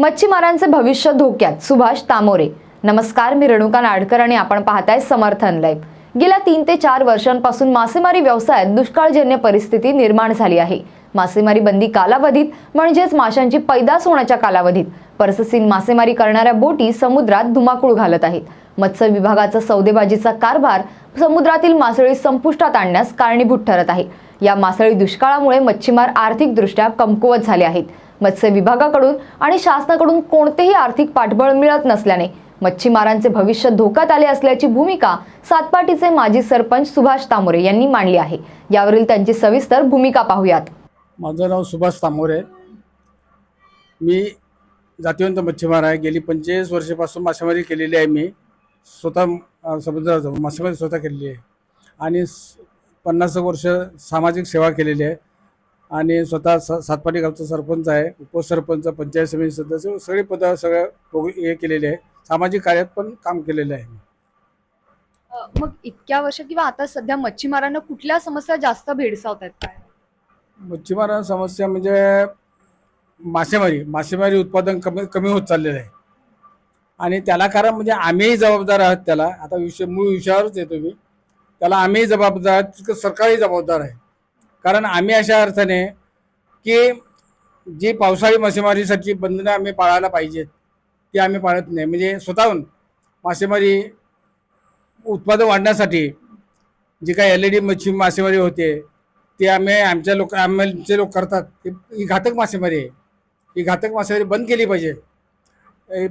मच्छीमारांचे भविष्य धोक्यात. सुभाष तामोरे. नमस्कार मी रेणुका नाडकर आणि आपण पाहताय समर्थन लाईव्ह. गेल्या तीन ते चार वर्षांपासून मासेमारी व्यवसायात दुष्काळजन्य परिस्थिती निर्माण झाली आहे. मासेमारी बंदी कालावधीत म्हणजेच माशांची पैदास होण्याच्या कालावधीत. परससीन मासेमारी करणाऱ्या बोटी समुद्रात धुमाकूळ घालत आहेत. मत्स्य विभागाचा सौदेबाजीचा कारभार समुद्रातील मासळी संपुष्टात आणण्यास कारणीभूत ठरत आहे. या मासळी दुष्काळामुळे मच्छीमार आर्थिकदृष्ट्या कमकुवत झाले आहेत. मत्स्य विभागाकडून आणि शासनाकडून कोणतेही आर्थिक पाठबळ मिळत नसल्याने मच्छीमारांचे भविष्य धोक्यात आले असल्याची भूमिका सातपाटीचे माजी सरपंच सुभाष तामोरे यांनी मांडली आहे. यावरील त्यांची सविस्तर भूमिका पाहूयात. माझं नाव सुभाष तामोरे मी जातिवंत मच्छीमार आहे. गेली पंचेचाळीस वर्षापासून मासेमारी केलेली आहे मी. स्वतः अ, समुद्रात मासेमारी स्वतः केलेली आहे. आणि पन्नास वर्ष सामाजिक सेवा केलेली आहे. आणि स्वतः स सातपाटी गावचा सरपंच आहे उपसरपंच पंचायत समिती सदस्य सगळे पद सगळं हे केलेले आहे. सामाजिक कार्यात पण काम केलेलं आहे. मग इतक्या वर्ष किंवा आता सध्या मच्छीमारांना कुठल्या समस्या जास्त भेडसावत आहेत काय? मच्छीमार समस्या म्हणजे मासेमारी मासेमारी उत्पादन कमी कमी होत चाललेलं आहे. आणि त्याला कारण म्हणजे आम्हीही जबाबदार आहात त्याला. आता विषय मूळ विषयावरच येतो मी. त्याला आम्हीही जबाबदार तितकं सरकारही जबाबदार आहे. कारण आम्ही अशा अर्थाने की जी पावसाळी मासेमारीसाठी बंधनं आम्ही पाळायला पाहिजेत ती आम्ही पाळत नाही. म्हणजे स्वतःहून मासेमारी उत्पादन वाढण्यासाठी जी काही एल ई डी मच्छी मासेमारी होते ते आम्ही आमच्या लोक आमचे लोक करतात ते ही घातक मासेमारी आहे. ही घातक मासेमारी बंद केली पाहिजे.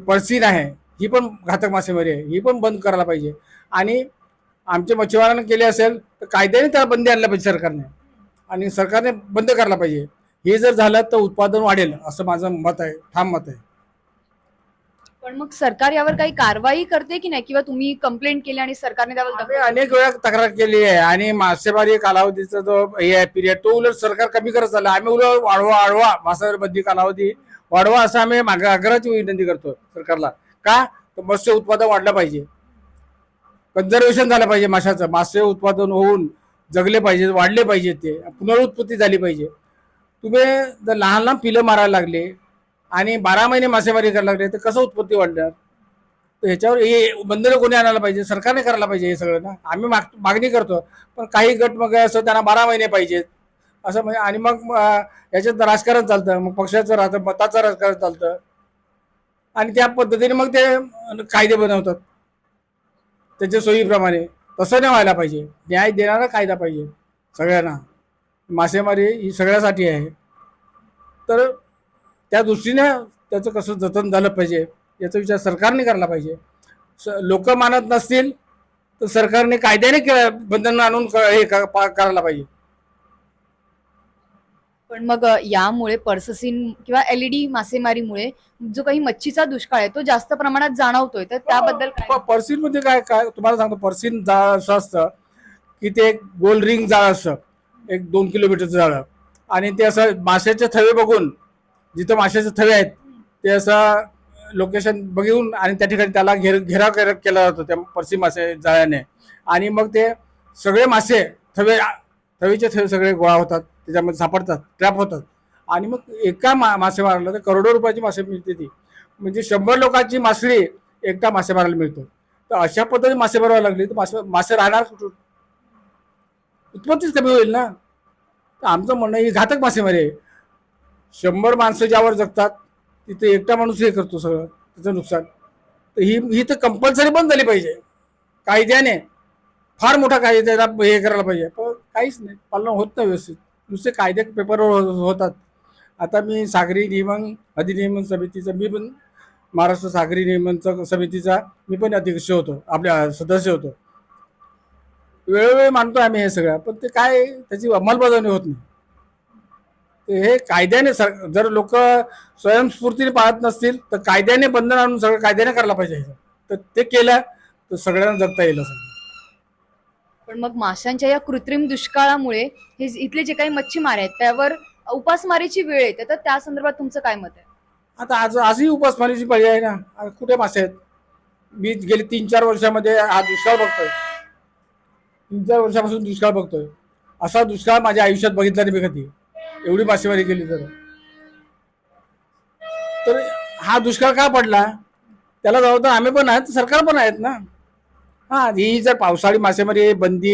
पळसीन आहे ही पण घातक मासेमारी आहे. ही पण बंद करायला पाहिजे. आणि आमच्या मच्छीमारांना केली असेल तर कायद्याने त्याला बंदी आणला पाहिजे सरकारने. आणि सरकारने बंद करायला पाहिजे. हे जर झालं तर उत्पादन वाढेल असं माझं मत आहे ठाम मत आहे. पण मग सरकार यावर काही कारवाई करते की नाही? किंवा तुम्ही कंप्लेंट केली आणि सरकारने त्यावर आम्ही अनेक वेळा तक्रार केली आहे. आणि मासेमारी कालावधीचा जो हे आहे पिरियड तो उलट सरकार कमी करत चालला. आम्ही उलट वाढवा वाढवा मासेमारी बंदी कालावधी वाढवा असं आम्ही माग आग्रहाची विनंती करतो सरकारला. का? तर मत्स्य उत्पादन वाढलं पाहिजे. कन्झर्वेशन झालं पाहिजे माशाचं. मासे उत्पादन होऊन जगले पाहिजे वाढले पाहिजे ते. पुनरुत्पत्ती झाली पाहिजे. तुम्ही जर लहान लहान पिलं मारायला लागले आणि बारा महिने मासेमारी करायला लागले तर कसं उत्पत्ती वाढणार? तर ह्याच्यावर हे बंधनं कोणी आणायला पाहिजे? सरकारने करायला पाहिजे हे सगळं ना? आम्ही माग मागणी करतो. पण काही गट मग असं त्यांना बारा महिने पाहिजेत. असं म्हणजे आणि मग याच्यात राजकारण चालतं. मग पक्षाचं राहतं मताचं राजकारण चालतं. आणि त्या पद्धतीने मग ते कायदे बनवतात. त्याच्या सोयीप्रमाणे. तसं नाही व्हायला पाहिजे. न्याय देणारा कायदा पाहिजे. सगळ्यांना. मासेमारी ही सगळ्यासाठी आहे. तर त्या दृष्टीनं त्याचं कसं जतन झालं पाहिजे याचा विचार सरकारने करायला पाहिजे. स लोक मानत नसतील तर सरकारने कायद्याने के बंधनं आणून क- हे क- पा- करायला पाहिजे. पण मग यामुळे पर्ससीन किंवा एलईडी मासेमारीमुळे जो काही मच्छीचा दुष्काळ आहे तो जास्त प्रमाणात जाणवतोय. तर त्याबद्दल काय? पर्सिनमध्ये काय? काय? तुम्हाला सांगतो पर्सिन जाळ असं असतं की ते एक गोल रिंग जाळ असतं. एक दोन किलोमीटरचं जाळं आणि ते असं माशाचे थवे बघून जिथं माशाचे थवे आहेत ते असं लोकेशन बघून आणि त्या ठिकाणी त्याला घेर घेराव कर- केला जातो त्या पर्सी मासे जाळ्याने आणि मग ते सगळे मासे थवे तवीचे थवे सगळे गोळा होतात त्याच्यामध्ये सापडतात ट्रॅप होतात. आणि मग एका मा मासेमाराला तर करोडो रुपयाची मासे मिळते ती. म्हणजे शंभर लोकांची मासळी एकटा मासे मारायला मिळतो. तर अशा पद्धतीने मासे मारायला लागली तर मासे मासे राहणार कुठून? उत्पत्तीच कमी होईल ना. तर आमचं म्हणणं ही घातक मासेमारी आहे शंभर माणसं ज्यावर जगतात तिथे एकटा माणूस हे करतो सगळं त्याचं नुकसान. तर ही ही तर कंपल्सरी बंद झाली पाहिजे. कायद्याने फार मोठा कायदा हे करायला पाहिजे. पण काहीच नाही. पालन होत नाही व्यवस्थित. नुसते कायदे पेपरवर हो- होतात. आता मी सागरी नियमन अधिनियमन समितीचा मी पण महाराष्ट्र सागरी नियमन समितीचा मी पण अध्यक्ष होतो. आपल्या सदस्य होतो. वेळोवेळी मानतो आम्ही हे सगळं पण ते काय त्याची अंमलबजावणी होत नाही. ते हे कायद्याने सर जर लोक स्वयंस्फूर्तीने पाळत नसतील तर कायद्याने बंधन आणून सगळं कायद्याने करायला पाहिजे. तर ते केलं तर सगळ्यांना जगता येईल असं. पण मग माशांच्या या कृत्रिम दुष्काळामुळे हे इथले जे काही मच्छीमार आहेत त्यावर उपासमारीची वेळ येते. तर त्या संदर्भात तुमचं काय मत आहे? आता आज आजही उपासमारीची पर्याय आहे ना? आज कुठे मासे आहेत? मी गेली तीन चार वर्षामध्ये हा दुष्काळ बघतोय. तीन चार वर्षापासून दुष्काळ बघतोय. असा दुष्काळ माझ्या आयुष्यात बघितला नाही मी कधी. एवढी मासेमारी केली तर. तर हा दुष्काळ का पडला? त्याला जबाबदार आम्ही पण आहेत सरकार पण आहेत ना? हा ही जर पावसाळी मासेमारी बंदी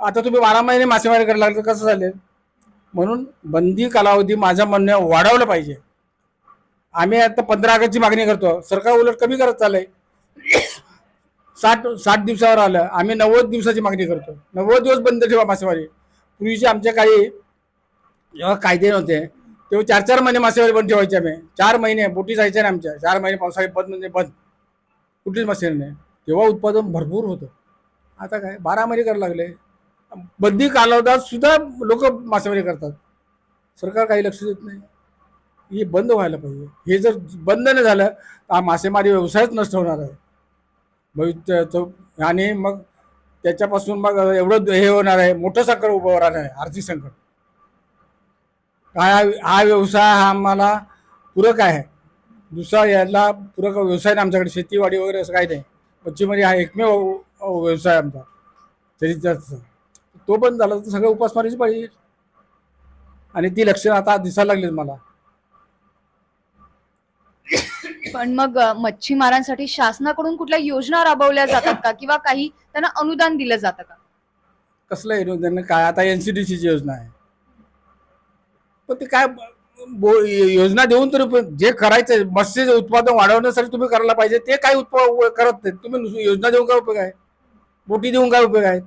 आता तुम्ही बारा महिने मासेमारी करायला लागले तर कसं चालेल? म्हणून बंदी कालावधी माझ्या म्हणणं वाढवलं पाहिजे. आम्ही आता पंधरा ऑगस्टची मागणी करतो. सरकार उलट कमी करत चाललंय. साठ साठ दिवसावर आलं. आम्ही नव्वद दिवसाची मागणी करतो. नव्वद दिवस बंद ठेवा मासेमारी. पूर्वीचे आमच्या काही जेव्हा कायदे नव्हते तेव्हा चार चार महिने मासेमारी बंद ठेवायचे आम्ही. चार महिने बोटी जायच्या ना आमच्या. चार महिने पावसाळी बंद म्हणजे बंद. कुठलीच मासेमारी नाही. तेव्हा उत्पादन भरपूर होतं. आता काय? बारा महिने करायला लागले. बंदी कालावधात सुद्धा लोक मासेमारी करतात. सरकार काही लक्ष देत नाही. हे बंद व्हायला पाहिजे. हे जर बंद नाही झालं तर हा मासेमारी व्यवसायच नष्ट होणार आहे. मग आणि मग त्याच्यापासून मग एवढं हे होणार आहे. मोठं संकट उभं राहणार आहे. आर्थिक संकट. हा हा व्यवसाय हा आम्हाला पूरक आहे. दुसरा याला पूरक व्यवसाय नाही आमच्याकडे. शेतीवाडी वगैरे असं काही नाही. मच्छीमारी हा एकमेव व्यवसाय आमचा शरीराचा तो पण झाला तर सगळं उपासमारीच पाहिजे आणि ती लक्षणं आता दिसायला लागलीत मला. पण मग मच्छीमारांसाठी शासनाकडून कुठल्या योजना राबवल्या जातात का? किंवा काही त्यांना अनुदान दिलं जातं का? कसलं योजना काय? आता एन सी डी सीची योजना आहे. पण ते काय योजना देऊन तरी पण जे करायचं मत्स्य उत्पादन वाढवण्यासाठी तुम्ही करायला पाहिजे ते काय उत्पा करत नाही तुम्ही योजना देऊन काय उपयोग आहे? बोटी देऊन काय उपयोग आहे?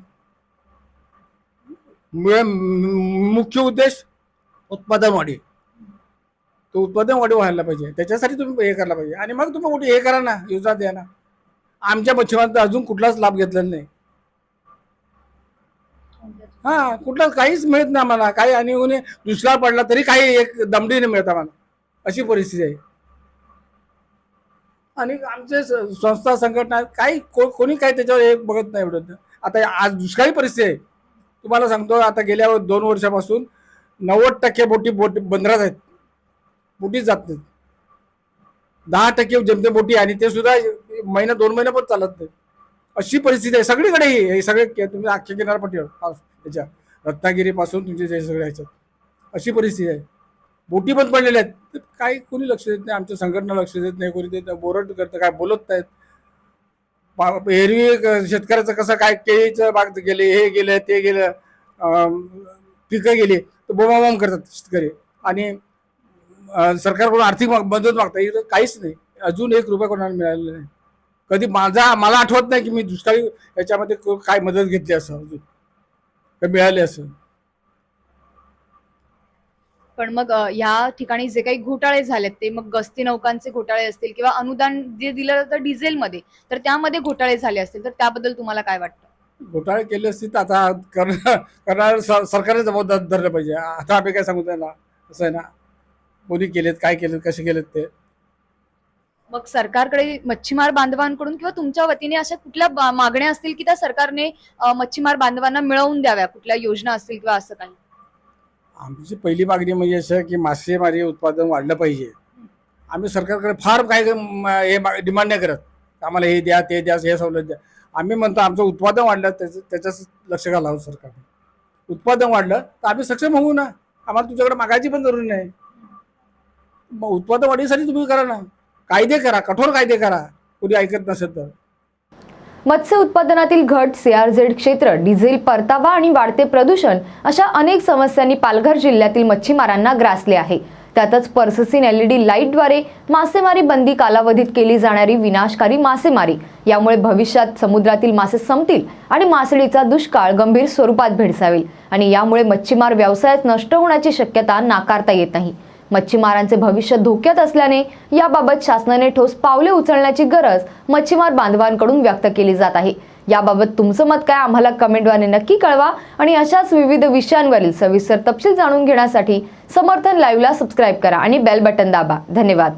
मुख्य उद्देश उत्पादन वाढी तो उत्पादन वाढी व्हायला पाहिजे. त्याच्यासाठी तुम्ही हे करायला पाहिजे. आणि मग तुम्ही कुठे हे करा ना योजना द्या ना. आमच्या मच्छीमारांचा अजून कुठलाच लाभ घेतलेला नाही. हा कुठलं काहीच मिळत नाही आम्हाला. काही आणि कोणी दुष्काळ पडला तरी काही एक दमडी नाही मिळत आम्हाला. अशी परिस्थिती आहे. आणि आमचे स- संस्था संघटना काही को- कोणी काही त्याच्यावर एक बघत नाही एवढं. आता आज दुष्काळी परिस्थिती आहे. तुम्हाला सांगतो आता गेल्या दोन वर्षापासून नव्वद टक्के बोटी बोटी बंदरात आहेत. बोटीच जात नाहीत. दहा टक्के जमते बोटी आणि ते सुद्धा महिना दोन महिना पण चालत नाही अशी परिस्थिती आहे. सगळीकडे ही- हे सगळे के- तुम्ही अख्ख्या किनारपट्टीवर याच्या रत्नागिरीपासून तुमचे जे सगळे ह्याच्यात अशी परिस्थिती आहे. बोटी पण पडलेल्या आहेत. तर काही कोणी लक्ष देत नाही. आमच्या संघटना लक्ष देत नाही. कोणी देत नाही. करतं काय बोलत नाहीत. पा- एरवी क- शेतकऱ्याचं कसं काय केळीचं बाग गेले हे गेलं ते गेलं पिकं गेली तर बोमाबोम करतात शेतकरी. आणि सरकारकडून आर्थिक मा- मदत मागतात. काहीच नाही. अजून एक रुपया कोणाला मिळालेला नाही. कधी माझा मला आठवत नाही की मी दुष्काळी याच्यामध्ये काय मदत घेतली असं अजून. मिळाली असं. पण मग या ठिकाणी जे काही घोटाळे झालेत ते मग गस्ती नौकांचे घोटाळे असतील किंवा अनुदान जे दिलं जातं डिझेलमध्ये तर त्यामध्ये घोटाळे झाले असतील तर त्याबद्दल तुम्हाला काय वाटतं? घोटाळे केले असतील तर आता करणार सरकारने जबाबदार धरलं पाहिजे. आता आम्ही काय सांगू त्यांना? असं आहे ना? कोणी केलेत काय केलेत कसे केलेत ते? मग सरकारकडे मच्छीमार बांधवांकडून किंवा तुमच्या वतीने अशा कुठल्या मागण्या असतील की त्या सरकारने मच्छीमार बांधवांना मिळवून द्याव्या? कुठल्या योजना असतील किंवा असं काही? आमची पहिली मागणी म्हणजे असं की मासेमारी उत्पादन वाढलं पाहिजे. आम्ही सरकारकडे फार काही हे डिमांड नाही करत. आम्हाला हे द्या ते द्या हे सवलत द्या. आम्ही म्हणतो आमचं उत्पादन वाढलं त्याचं त्याच्याच लक्ष घालावं सरकारने. उत्पादन वाढलं तर आम्ही सक्षम होऊ ना. आम्हाला तुझ्याकडे मागायची पण जरुरी नाही. मग उत्पादन वाढीसाठी तुम्ही करा ना. कायदे करा कठोर कायदे करा कुणी ऐकत नसेल तर. मत्स्य उत्पादनातील घट सीआरझेड क्षेत्र डिझेल परतावा आणि वाढते प्रदूषण अशा अनेक समस्यांनी पालघर जिल्ह्यातील मच्छीमारांना ग्रासले आहे. त्यातच पर्ससीन एलईडी लाईटद्वारे मासेमारी बंदी कालावधीत केली जाणारी विनाशकारी मासेमारी. यामुळे भविष्यात समुद्रातील मासे संपतील आणि मासळीचा दुष्काळ गंभीर स्वरूपात भेडसावेल आणि यामुळे मच्छीमार व्यवसायात नष्ट होण्याची शक्यता नाकारता येत नाही. मच्छीमारांचे भविष्य धोक्यात असल्याने याबाबत शासनाने ठोस पावले उचलण्याची गरज मच्छीमार बांधवांकडून व्यक्त केली जात आहे. याबाबत तुमचं मत काय आम्हाला कमेंटद्वारे नक्की कळवा आणि अशाच विविध विषयांवरील सविस्तर तपशील जाणून घेण्यासाठी समर्थन लाईव्हला सबस्क्राईब करा आणि बेल बटन दाबा. धन्यवाद.